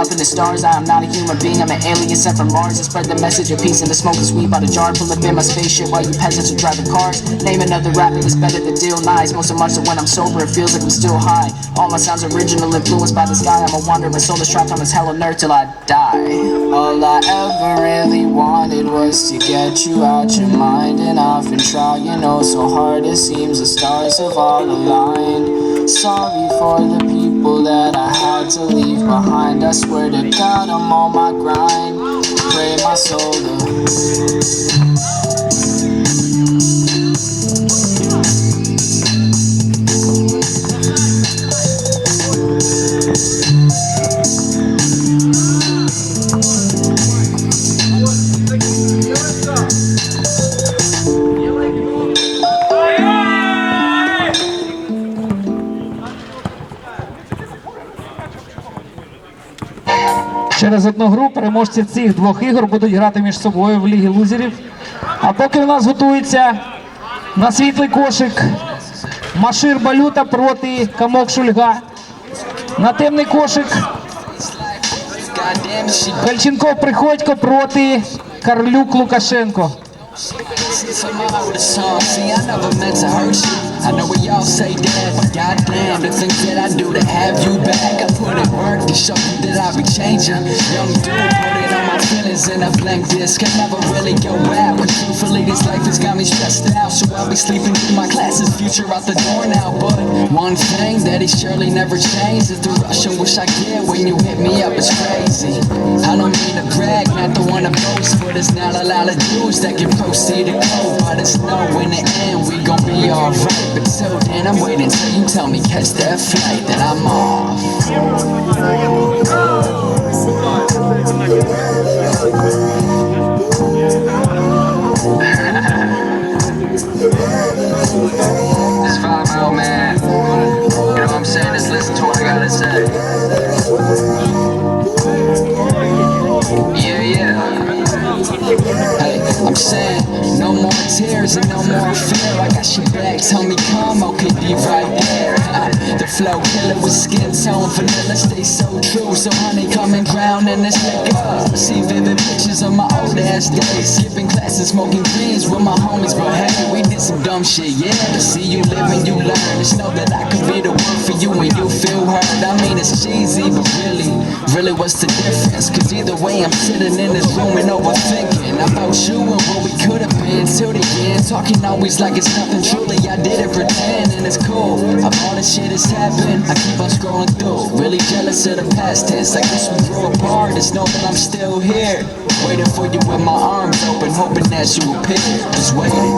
Up in the stars, I am not a human being, I'm an alien sent from Mars to spread the message of peace and the smoke this weed by the jar, pull up in my spaceship while you peasants are driving cars. Name another rapper that's better than Dill Nice. Most of much so when I'm sober, it feels like I'm still high. All my sounds original, influenced by the sky. I'm a wandering soul that's trapped on this hell on earth till I die. All I ever really wanted was to get you out your mind, and I've been trying oh so hard. It seems the stars have all aligned. Sorry for the people that I had to leave behind. I swear to God, I'm on my grind. Pray my soul to. Переможці цих двох ігор будуть грати між собою в Лігі лузерів. А поки у нас готується на світлий кошик Машир Балюта проти Камок Шульга. На темний кошик Goddamn, Приходько проти Карлюк Лукашенко. I. I know we all say that. Goddamn, the things that I do to have you back. I put in work to show you that I be changing. Young dude, put it on my feelings in a blank disc. Can never really go out. But truthfully, this life has got me stressed out. So I'll be sleeping through my classes, future out the door now. But one thing that he surely never changed is the rush and wish I get when you hit me up. It's crazy. I don't mean to brag, not the one to boast, but it's not a lot of dudes that can proceed to go. But it's know in the end we gon' be alright. Then, I'm waiting till you tell me catch that flight that I'm off. With skin tone, vanilla stay so true. So honey, come and drown in this liquor. See vivid pictures of my old ass days, skipping classes, smoking greens with my homies. But hey, we did some dumb shit, yeah. To see you live and you learn, just know that I could be the one for you when you feel hurt. I mean, it's cheesy, but really, really, what's the difference? Cause either way, I'm sitting in this room and overthinking about you and what we could have been till the end. Talking always like it's nothing truly. I did it pretend and it's cool. Of all the shit that's happened, I keep on scrolling through. Really jealous of the past tense. I guess we grew apart. Just know that I'm still here. Waiting for you with my arms open, hoping that you appear. Just waiting.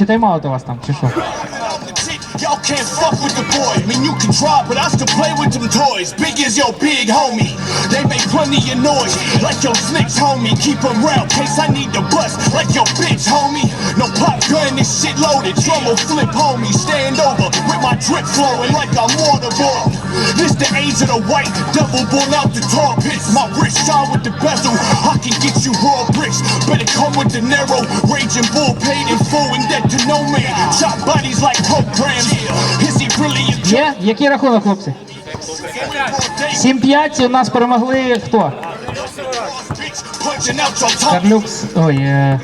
Чи тайм-аут у вас там, чи що? Can't fuck with the boy. I mean, you can try, but I still play with them toys. Big as your big homie. They make plenty of noise, like your snakes, homie. Keep them round, case I need to bust, like your bitch, homie. No pop gun, this shit loaded. Will flip, homie. Stand over with my drip flowing like I'm waterboard. This the age of the white, double born out the tar pits. My wrist shine with the bezel. I can get you raw bricks. Better come with the narrow, raging bull, paid in full and dead to no man. Chop bodies like programs. Є? Які рахунок, хлопці? 7-5 у нас перемогли хто? Карлюкс. Ой. е,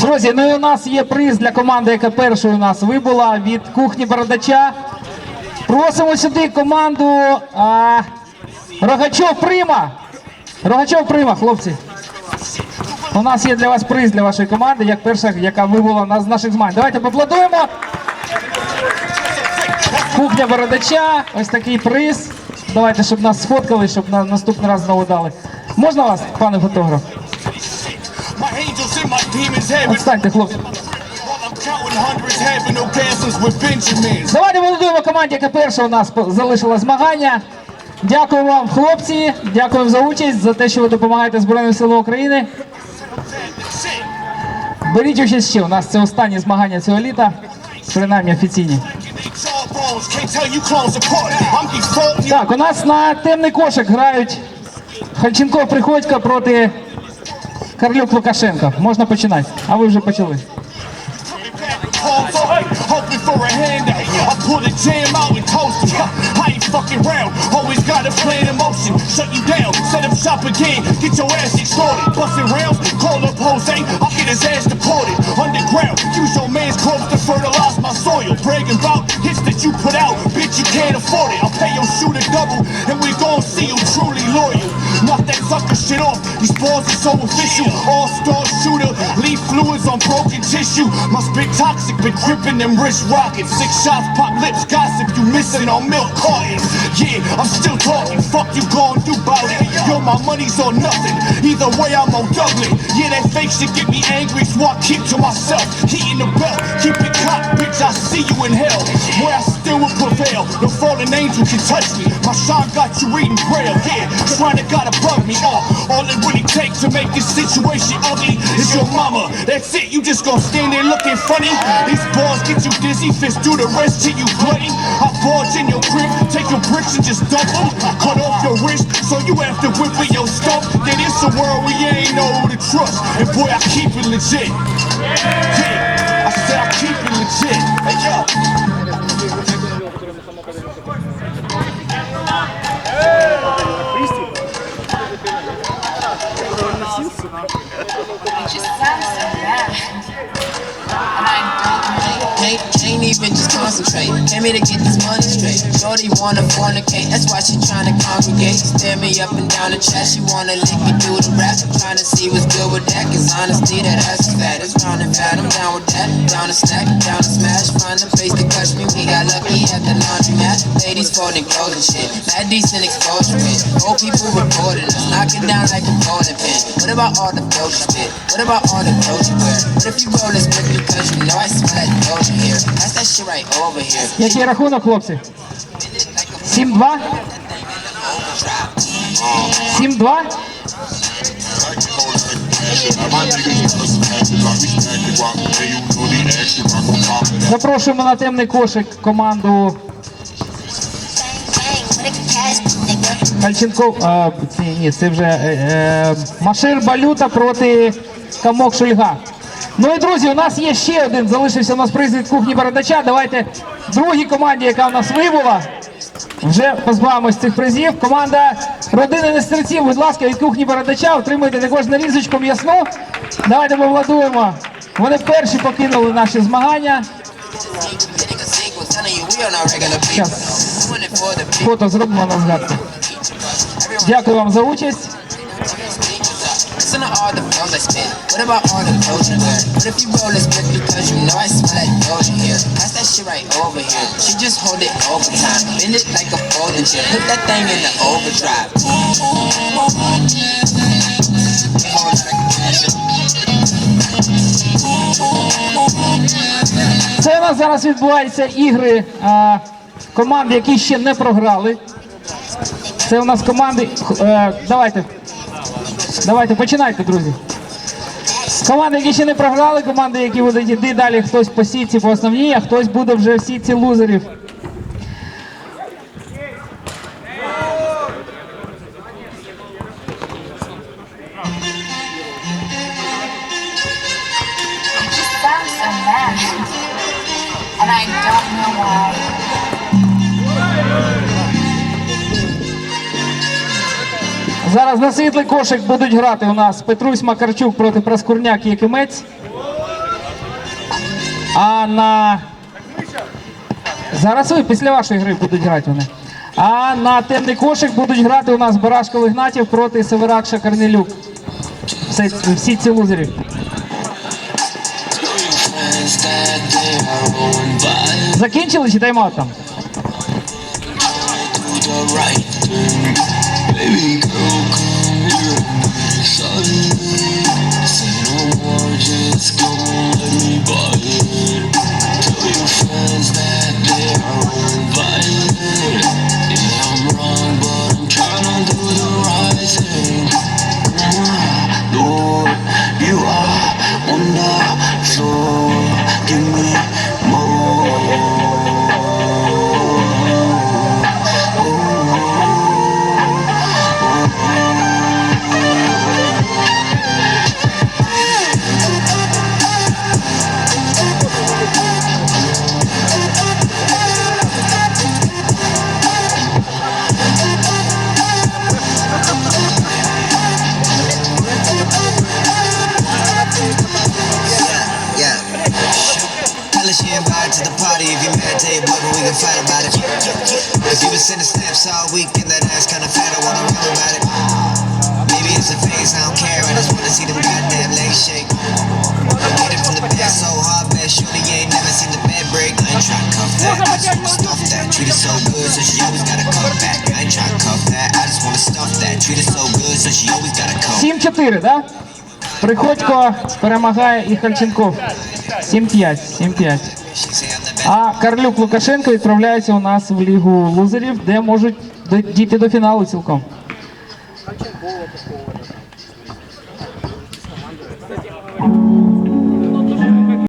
Друзі, ну і у нас є приз для команди, яка першою у нас вибула від кухні бородача. Просимо сюди команду. А... Рогачов Прима. Рогачов Прима, хлопці. У нас є для вас приз для вашої команди, як перша, яка вибула з наших змагань. Давайте поаплодуємо. Кухня Бородача, ось такий приз. Давайте, щоб нас сфоткали, щоб на наступний раз знову дали. Можна вас, пане фотограф? Отстаньте, хлопці. Давайте молодуємо команді, яка перша у нас залишила змагання. Дякую вам, хлопці. Дякуємо за участь, за те, що ви допомагаєте Збройним силам України. Беріть участь ще. У нас це останні змагання цього літа, принаймні офіційні. Так, у нас на темний кошик грають Хальченков Приходько проти Карлюк Лукашенко. Можна починати. А ви вже почали. Fucking round, always got a plan in motion. Shut you down, set up shop again, get your ass extorted. Busting rounds, call up Jose, I'll get his ass deported. Underground, use your man's corpse to fertilize my soil. Bragging about hits that you put out, bitch, you can't afford it. I'll pay your shooter double, and we gon' see you truly loyal. Knock that sucker shit off, these balls are so official. All star shooter, leave fluids on broken tissue. My spit toxic, been gripping them wrist rockets. Six shots, pop lips, gossip, you missing on milk cartons. Yeah, I'm still talking, fuck you gon' do bout it. Yo, my money's on nothing, either way I'm on doubling. Yeah, that fake shit get me angry, so I keep to myself. Heating the belt, keep it cocked, bitch, I see you in hell. Where I still will prevail, no fallen angel can touch me. My shine got you reading braille, yeah, trying to got above me. Uh, all it really takes to make this situation ugly is your mama. That's it, you just gonna stand there looking funny. These balls get you dizzy, fist do the rest till you bloody. I barge in your grip, take your bricks and just dump them. Cut off your wrist, so you have to whip with your stump. Then it's a world we ain't know who to trust. And boy, I keep it legit. Yeah, I said I keep it legit. Hey, yo. Can't even just concentrate. Came here to get this money straight. Shorty wanna fornicate, that's why she tryna congregate. Stare me up and down the chat, she wanna lick me through the rap. I'm tryna see what's good with that, cause honesty, that ass is fat. It's round and fat, I'm down with that. Down to snack, down to smash. Find a face to catch me, we got lucky at the laundromat. Ladies folding clothes and shit. Mad decent exposure with. Old people reporting us, knock it down like a bowling pin. What about all the you spit? What about all the clothes you wear? What if you roll this quick because you know I smell that shit over here. Який рахунок, хлопці? 7-2? 7-2? Запрошуємо на темний кошик команду Хальченков. А, ні, це вже е, е, Машир Балюта проти Камок Шульга. Ну і друзі, у нас є ще один. Залишився у нас приз від кухні Бородача. Давайте другій команді, яка у нас вибула. Вже позбавимось цих призів. Команда родини Нестерців, будь ласка, від кухні Бородача отримуйте також нарізочку м'ясну. Давайте повладуємо. Вони перші покинули наші змагання. Фото зробимо на згадку. Дякую вам за участь. Listen to all the flows I spit. What about all the clothes you wear? What if you roll this quick because you know I smell that doja here? Pass that shit right over here. She just hold it overtime. Bend it like a folding chair. Put that thing in the overdrive. Це у нас зараз відбуваються ігри а, команди, які ще не програли. Це у нас команди. е, давайте. Давайте, починайте, друзі. Команди, які ще не програли, команди, які будуть йти далі, хтось по сітці по основній, а хтось буде вже в сітці лузерів. Зараз на світлий кошик будуть грати у нас Петрусь Макарчук проти Проскурняк Якимець. А на. Зараз ви після вашої гри будуть грати вони. А на темний кошик будуть грати у нас Барашко Ігнатів проти Северакша Корнелюк. Все, всі ці лузері. Закінчили чи тайм-аут там? Baby, go, go, go, go, go, to fight about it. Cause you been sending snaps all week and that ass kinda fat, I wanna rap about it. Maybe it's a phase, I don't care, I just wanna see them goddamn legs shake. I'm getting from the back so hard, man, surely you ain't never seen the bed break. I ain't tryna cuff that, I just wanna stuff that. Treat it so good, so she always gotta come back. I ain't tryna cuff that, I just wanna stuff that. Treat it so good, so she always gotta come 7-4, да? Приходько перемагає і Хальченков. 7-5, 7-5. А Карлюк Лукашенко відправляється у нас в лігу лузерів, де можуть дійти до фіналу цілком.